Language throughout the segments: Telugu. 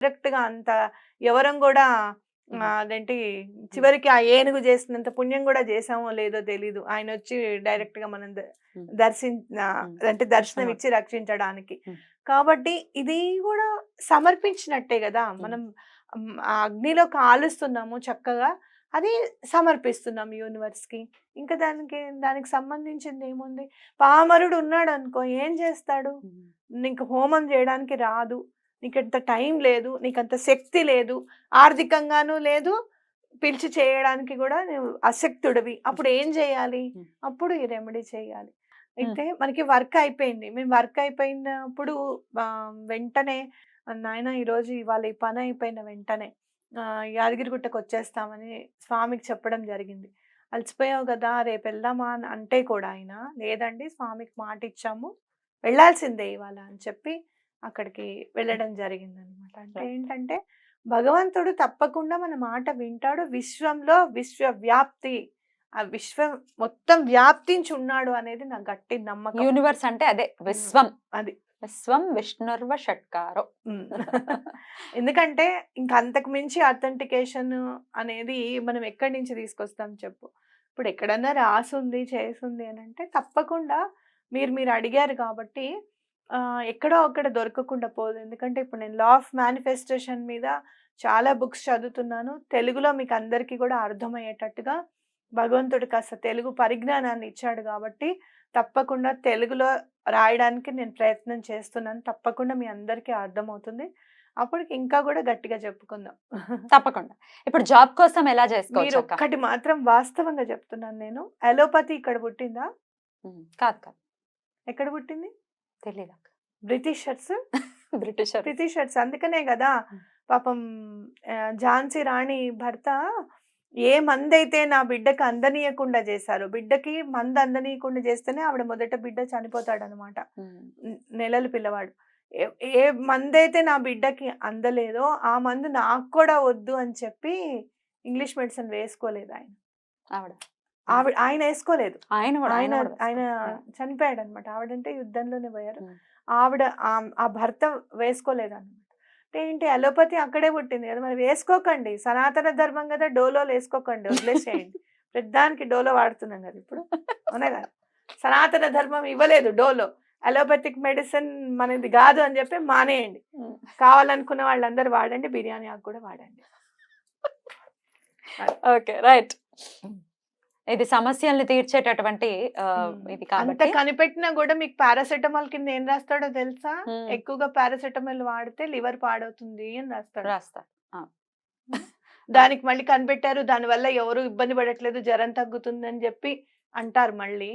డైరెక్ట్గా అంత ఎవరం కూడా అదేంటి చివరికి ఆ ఏనుగు చేసినంత పుణ్యం కూడా చేసామో లేదో తెలీదు. ఆయన వచ్చి డైరెక్ట్గా మనం ద-. దర్శిం ఆ, Hmm. అంటే దర్శనం ఇచ్చి రక్షించడానికి. కాబట్టి ఇది కూడా సమర్పించినట్టే కదా! మనం అగ్నిలో కాలుస్తున్నాము చక్కగా. అది సమర్పిస్తున్నాం యూనివర్స్కి ఇంకా దానికి దానికి సంబంధించింది ఏముంది? పామరుడు ఉన్నాడు అనుకో ఏం చేస్తాడు? నీకు హోమం చేయడానికి రాదు. నీకు అంత టైం లేదు నీకు అంత శక్తి లేదు ఆర్థికంగానూ లేదు పిలిచి చేయడానికి కూడా నువ్వు అశక్తుడివి. అప్పుడు ఏం చేయాలి. అప్పుడు ఈ రెమెడీ చేయాలి. అయితే మనకి వర్క్ అయిపోయింది. మేము వర్క్ అయిపోయినప్పుడు వెంటనే నాయన ఈరోజు ఇవాళ ఈ పని అయిపోయిన వెంటనే యాదగిరిగుట్టకు వచ్చేస్తామని స్వామికి చెప్పడం జరిగింది. అలసిపోయావు కదా రేపు వెళ్దామా అని అంటే కూడా ఆయన లేదండి స్వామికి మాట ఇచ్చాము వెళ్ళాల్సిందే ఇవాళ అని చెప్పి అక్కడికి వెళ్ళడం జరిగింది అనమాట అంటే. ఏంటంటే భగవంతుడు తప్పకుండా మన మాట వింటాడు. విశ్వంలో విశ్వ వ్యాప్తి ఆ విశ్వం మొత్తం వ్యాప్తించి ఉన్నాడు అనేది నా గట్టి నమ్మకం. యూనివర్స్ అంటే అదే విశ్వం. అది. విశ్వం విష్ణుర్వ షట్కారో. ఎందుకంటే ఇంకా అంతకు మించి అథెంటికేషన్ అనేది మనం ఎక్కడి నుంచి తీసుకొస్తాం చెప్పు. ఇప్పుడు ఎక్కడన్నా రాసుంది చేసింది అని అంటే తప్పకుండా మీరు మీరు అడిగారు కాబట్టి ఎక్కడో అక్కడ దొరకకుండా పోదు. ఎందుకంటే ఇప్పుడు నేను లా ఆఫ్ మేనిఫెస్టేషన్ మీద చాలా బుక్స్ చదువుతున్నాను. తెలుగులో మీకు అందరికీ కూడా అర్థమయ్యేటట్టుగా భగవంతుడు కాస్త తెలుగు పరిజ్ఞానాన్ని ఇచ్చాడు కాబట్టి తప్పకుండా తెలుగులో రాయడానికి నేను ప్రయత్నం చేస్తున్నాను. తప్పకుండా మీ అందరికీ అర్థమవుతుంది. అప్పటికి ఇంకా కూడా గట్టిగా చెప్పుకుందాం. తప్పకుండా. ఇప్పుడు జాబ్ కోసం ఎలా మీరు చేసుకోవచ్చు? ఒక్కటి మాత్రం వాస్తవంగా చెప్తున్నాను నేను. అలోపతి ఇక్కడ పుట్టిందా? కాదు కాదు. ఎక్కడ పుట్టింది? తెలియదు బ్రిటిషర్స్ బ్రిటిష్ బ్రిటిషర్స్ అందుకనే కదా. పాపం ఝాన్సీ రాణి భర్త ఏ మందైతే నా బిడ్డకి అందనీయకుండా చేశారు బిడ్డకి మంద అందనీయకుండా చేస్తేనే ఆవిడ మొదట బిడ్డ చనిపోతాడు అనమాట నెలల పిల్లవాడు. ఏ- ఏ మందైతే నా బిడ్డకి అందలేదో ఆ మందు నాకు కూడా వద్దు అని చెప్పి ఇంగ్లీష్ మెడిసిన్ వేసుకోలేదు ఆయన. ఆవిడ. ఆవిడ ఆయన వేసుకోలేదు ఆయన ఆయన ఆయన. చనిపోయాడు అనమాట ఆవిడంటే యుద్ధంలోనే పోయారు. ఆవిడ ఆ- భర్త వేసుకోలేదు అనమాట అంటే ఏంటి అలోపతి అక్కడే పుట్టింది కదా మరి వేసుకోకండి. సనాతన ధర్మం కదా డోలోలు వేసుకోకండి వదిలేసేయండి. ప్రతిదానికి డోలో వాడుతున్నాం కదా ఇప్పుడు. అవునా కదా? సనాతన ధర్మం ఇవ్వలేదు డోలో. అలోపతిక్ మెడిసిన్ మనది కాదు అని చెప్పి మానేయండి. కావాలనుకున్న వాళ్ళందరూ వాడండి బిర్యానీ ఆకు కూడా వాడండి. Okay right. ఇది సమస్యల్ని తీర్చేటటువంటి. ఇది అంత కనిపెట్టినా కూడా మీకు పారాసెటమాల్ కింద ఏం రాస్తాడో తెలుసా? ఎక్కువగా పారాసెటమాల్ వాడితే లివర్ పాడవుతుంది అని రాస్తాడు. రాస్తా దానికి మళ్ళీ కనిపెట్టారు. దానివల్ల ఎవరు ఇబ్బంది పడట్లేదు. జ్వరం తగ్గుతుంది అని చెప్పి అంటారు మళ్ళీ.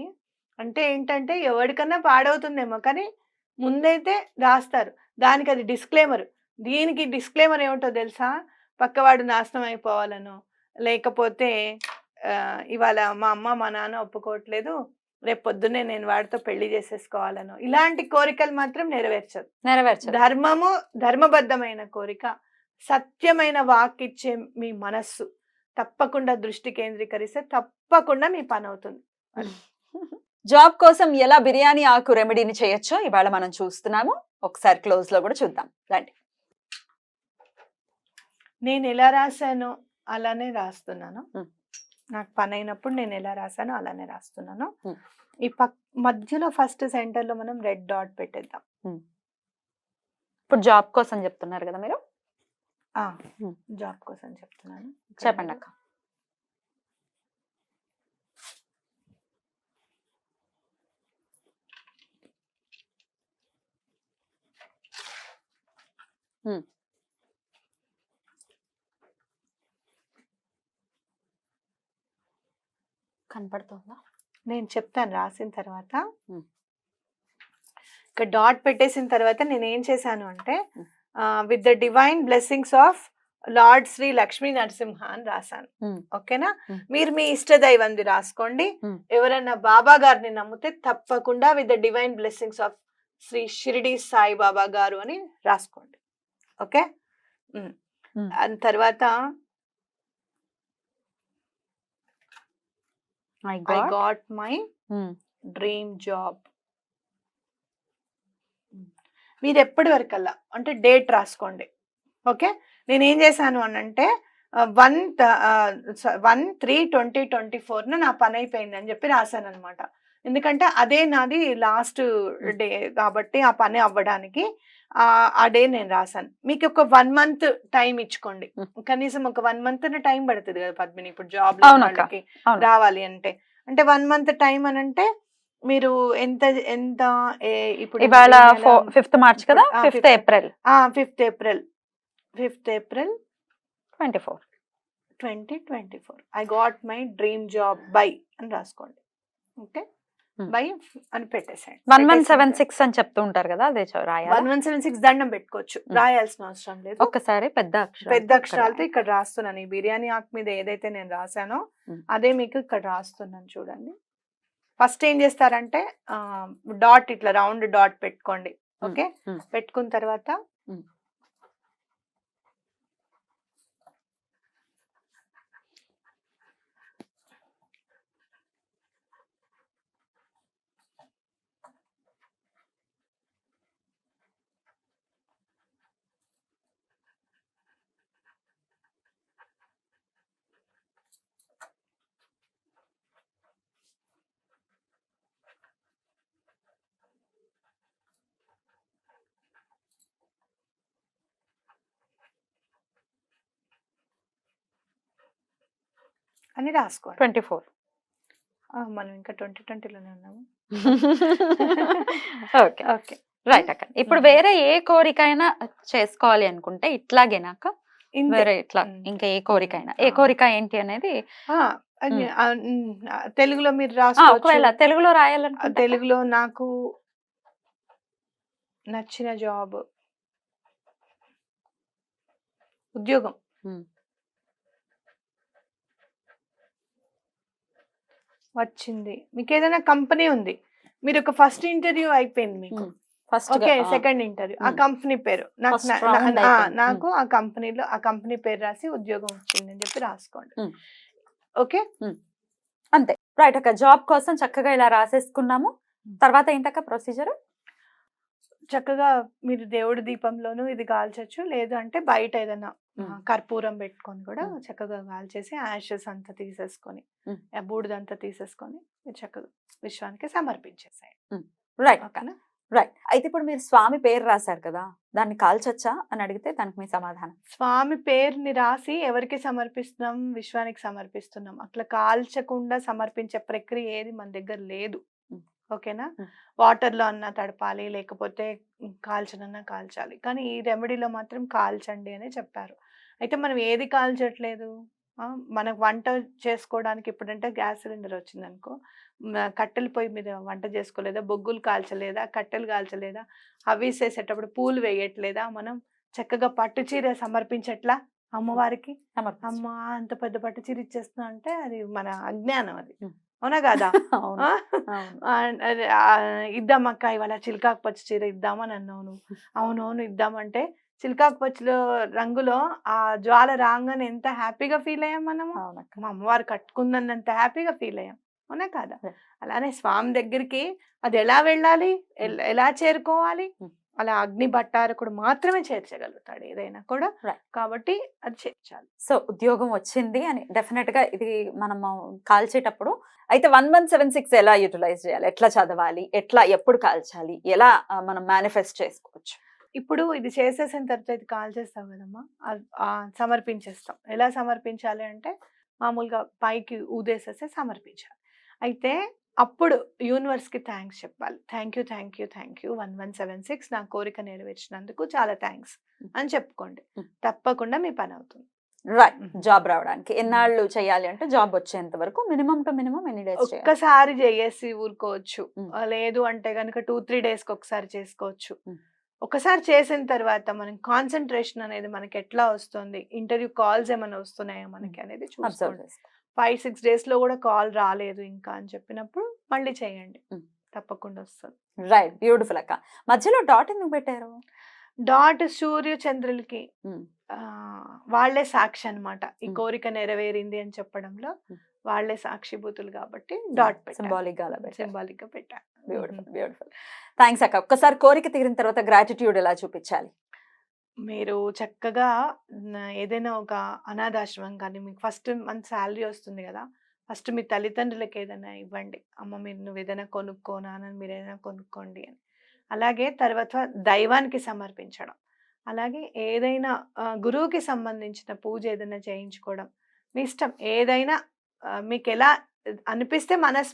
అంటే ఏంటంటే ఎవరికన్నా పాడవుతుందేమో కానీ ముందైతే రాస్తారు. దానికి అది డిస్క్లైమర్. దీనికి డిస్క్లైమర్ ఏమిటో తెలుసా? పక్కవాడు నాశనం అయిపోవాలను. లేకపోతే ఇవాళ మా అమ్మ మా నాన్న ఒప్పుకోవట్లేదు. రేపు పొద్దున్నే నేను వాడితో పెళ్ళి చేసేసుకోవాలను. ఇలాంటి కోరికలు మాత్రం నెరవేర్చదు. నెరవేర్చదు. ధర్మము ధర్మబద్ధమైన కోరిక సత్యమైన వాక్ ఇచ్చే మీ మనస్సు తప్పకుండా దృష్టి కేంద్రీకరిస్తే తప్పకుండా మీ పని అవుతుంది. జాబ్ కోసం ఎలా బిర్యానీ ఆకు రెమెడీని చేయొచ్చో ఇవాళ మనం చూస్తున్నాము. ఒకసారి క్లోజ్లో కూడా చూద్దాం. రండి. నేను ఎలా రాశానో అలానే రాస్తున్నాను. నాకు పని అయినప్పుడు నేను ఎలా రాశానో అలానే రాస్తున్నాను. ఈ పక్ మధ్యలో ఫస్ట్ సెంటర్లో మనం రెడ్ డాట్ పెట్టేద్దాం ఇప్పుడు జాబ్ కోసం చెప్తున్నారు కదా మీరు. జాబ్ కోసం చెప్తున్నాను చెప్పండి అక్క Hmm. కనపడుతుందా నేను చెప్తాను రాసిన తర్వాత. ఇక్కడ డాట్ పెట్టేసిన తర్వాత నేను ఏం చేశాను అంటే. With the divine blessings of Lord Shri Lakshmi Narasimha అని రాశాను. ఓకేనా. మీరు మీ ఇష్ట దైవంది రాసుకోండి Hmm. ఎవరైనా బాబా గారిని నమ్మితే తప్పకుండా with the divine blessings of Shri Shirdi Sai Baba గారు అని రాసుకోండి ఓకే తర్వాత I got my Hmm. Dream job మీరు ఎప్పటి వరకల్లా అంటే డేట్ రాసుకోండి ఓకే? నేను ఏం చేశాను అని అంటే one one three twenty twenty ఫోర్న నా పని అయిపోయింది అని చెప్పి రాశాను అనమాట ఎందుకంటే అదే నాది లాస్ట్ డే కాబట్టి ఆ పని అవ్వడానికి ఆ, డే నేను రాశాను. మీకు ఒక వన్ మంత్ టైం ఇచ్చుకోండి. కనీసం ఒక వన్ మంత్ టైం పడుతుంది కదా పద్మిని ఇప్పుడు జాబ్. రావాలి అంటే. అంటే వన్ మంత్ టైం అని అంటే మీరు ఎంత ఎంత ఇప్పుడు ఇవాళ ఫిఫ్త్ మార్చ్ కదా? Fifth. April. Fifth April. Fifth April twenty four. Twenty twenty four. I got my dream job by అని రాసుకోండి. ఓకే? బై అని పెట్టేసేయండి. వన్ వన్ సెవెన్ సిక్స్ అని చెప్తూ ఉంటారు కదా అదే రాయాలా? వన్ వన్ సెవెన్ సిక్స్ దండం పెట్టుకోవచ్చు. రాయాల్సిన అవసరం లేదు. ఒక్కసారి పెద్ద పెద్ద అక్షరాలతో ఇక్కడ రాస్తున్నాను. ఈ బిర్యానీ ఆకు మీద ఏదైతే నేను రాశానో. అదే మీకు ఇక్కడ రాస్తున్నాను చూడండి. ఫస్ట్ ఏం చేస్తారంటే డాట్ ఇట్లా రౌండ్ డాట్ పెట్టుకోండి. ఓకే. పెట్టుకున్న తర్వాత అని రాసుకోండి ట్వంటీ ఫోర్. మనం ఇంకా ట్వంటీ ట్వంటీలోనే ఉన్నాము. ఓకే. ఓకే. రైట్ అక్క. ఇప్పుడు. వేరే ఏ కోరికైనా చేసుకోవాలి అనుకుంటే ఇట్లాగేనాక వేరే ఇట్లా. ఇంకా ఏ కోరికైనా. ఏ. కోరిక ఏంటి అనేది తెలుగులో మీరు ఒకవేళ తెలుగులో రాయాలనుకుంటే తెలుగులో నాకు నచ్చిన జాబ్. ఉద్యోగం. వచ్చింది. మీకు ఏదైనా కంపెనీ ఉంది. మీరు ఒక ఫస్ట్ ఇంటర్వ్యూ అయిపోయింది మీకు. First okay second interview. ఆ. కంపెనీ పేరు. నాకు ఆ, అయిపోయింది. నాకు ఆ కంపెనీలో ఆ కంపెనీ పేరు రాసి ఉద్యోగం వచ్చింది అని చెప్పి రాసుకోండి. ఓకే? అంతే. రైట్ అక్క జాబ్ కోసం చక్కగా ఇలా రాసేసుకున్నాము. తర్వాత ఏంటక్క ప్రొసీజర్? చక్కగా మీరు దేవుడి దీపంలోనూ ఇది కాల్చొచ్చు లేదు అంటే బయట ఏదైనా. కర్పూరం పెట్టుకొని కూడా. చక్కగా కాల్చేసి యాషెస్ అంతా తీసేసుకొని బూడిదంతా తీసేసుకొని చక్కగా విశ్వానికి సమర్పించేసాయి రైట్. ఓకేనా? రైట్. అయితే ఇప్పుడు మీరు స్వామి పేరు రాశారు కదా దాన్ని కాల్చొచ్చా అని అడిగితే దానికి మీ సమాధానం. స్వామి పేరుని రాసి ఎవరికి సమర్పిస్తున్నాం విశ్వానికి సమర్పిస్తున్నాం. అట్లా కాల్చకుండా సమర్పించే ప్రక్రియ ఏది మన దగ్గర లేదు. ఓకేనా? Hmm. వాటర్లో అన్నా తడపాలి లేకపోతే కాల్చనన్నా కాల్చాలి. కానీ ఈ రెమెడీలో మాత్రం కాల్చండి అని చెప్పారు. అయితే మనం ఏది కాల్చట్లేదు? మనకు వంట చేసుకోవడానికి ఇప్పుడంటే గ్యాస్ సిలిండర్ వచ్చింది అనుకో కట్టెల పొయ్యి మీద వంట చేసుకోలేదా? బొగ్గులు కాల్చలేదా? కట్టెలు కాల్చలేదా? అవి వేసేటప్పుడు పూలు వేయట్లేదా? మనం చక్కగా పట్టు చీర సమర్పించట్లా అమ్మవారికి. అమ్మ అంత పెద్ద పట్టు చీర ఇచ్చేస్తున్నా అంటే అది మన అజ్ఞానం అది. అవునా కాదా? అవును. ఆ? అవును. ఆ, అదే, ఆ, ఇద్దాం అక్క ఇవాళ చిల్కాకు పచ్చి చీర ఇద్దామని అన్నావు అవునవును ఇద్దామంటే చిల్కాకు పచ్చిలో రంగులో ఆ జ్వాల రాగానే ఎంత హ్యాపీగా ఫీల్ అయ్యాం మనము. అవునక్క. మా అమ్మవారు కట్టుకుందన్నంత హ్యాపీగా ఫీల్ అయ్యాం. అవునా కాదా. అలానే స్వామి దగ్గరికి అది ఎలా వెళ్ళాలి? ఎల్- చేరుకోవాలి. అలా అగ్ని భట్టారకుడు మాత్రమే చేర్చగలుగుతాడు ఏదైనా కూడా. కాబట్టి అది చేర్చాలి. సో ఉద్యోగం వచ్చింది అని డెఫినెట్గా ఇది మనము కాల్చేటప్పుడు అయితే వన్ వన్ సెవెన్ సిక్స్ ఎలా యూటిలైజ్ చేయాలి? ఎట్లా చదవాలి? ఎట్లా ఎప్పుడు కాల్చాలి? ఎలా మనం మేనిఫెస్ట్ చేసుకోవచ్చు? ఇప్పుడు ఇది చేసేసిన తర్వాత ఇది కాల్ చేస్తాం కదమ్మా సమర్పించేస్తాం. ఎలా సమర్పించాలి అంటే మామూలుగా పైకి ఊదేసేస్తే సమర్పించాలి. అయితే అప్పుడు యూనివర్స్కి థ్యాంక్స్ చెప్పాలి. Thank you thank you thank you. One one seven six నా కోరిక నెరవేర్చినందుకు చాలా థ్యాంక్స్ అని చెప్పుకోండి. తప్పకుండా మీ పని అవుతుంది. రైట్. జాబ్ రావడానికి ఎన్నాళ్ళు చేయాలి అంటే జాబ్ వచ్చేంత వరకు మినిమం టు మినిమం ఎన్ని డేస్ ఒక్కసారి చేసి ఊరుకోవచ్చు. లేదు అంటే కనుక టూ త్రీ డేస్కి ఒకసారి చేసుకోవచ్చు. ఒకసారి చేసిన తర్వాత మనం కాన్సన్ట్రేషన్ అనేది మనకి ఎట్లా వస్తుంది? ఇంటర్వ్యూ కాల్స్ ఏమైనా వస్తున్నాయా మనకి అనేది అబ్జర్వ్ చూసుకోండి. చేసుకో ఫైవ్ సిక్స్ డేస్లో కూడా కాల్ రాలేదు ఇంకా అని చెప్పినప్పుడు మళ్ళీ చేయండి. తప్పకుండా వస్తుంది. రైట్. బ్యూటిఫుల్ అక్క. మధ్యలో డాట్ ఎందుకు పెట్టారు? డాట్ సూర్య చంద్రులకి వాళ్ళే సాక్షి అన్నమాట. ఈ. కోరిక నెరవేరింది అని చెప్పడంలో. వాళ్ళే సాక్షిభూతులు కాబట్టి డాట్ సింబాలిక్గా సింబాలిక్గా పెట్టాను బ్యూటిఫుల్. బ్యూటిఫుల్. థ్యాంక్స్ అక్క. ఒక్కసారి కోరిక తీరిన తర్వాత గ్రాటిట్యూడ్ ఎలా చూపించాలి? మీరు చక్కగా న- ఏదైనా ఒక అనాథాశ్రమం కానీ మీకు ఫస్ట్ మంత్ శాలరీ వస్తుంది కదా! ఫస్ట్ మీ తల్లిదండ్రులకి ఏదైనా ఇవ్వండి. అమ్మ మీరు నువ్వు ఏదైనా కొనుక్కో నాన్న మీరు ఏదైనా కొనుక్కోండి అని. అలాగే తర్వాత దైవానికి సమర్పించడం. అలాగే ఏదైనా గురువుకి సంబంధించిన పూజ ఏదైనా చేయించుకోవడం. మీ ఇష్టం. ఏదైనా మీకు ఎలా అనిపిస్తే మనస్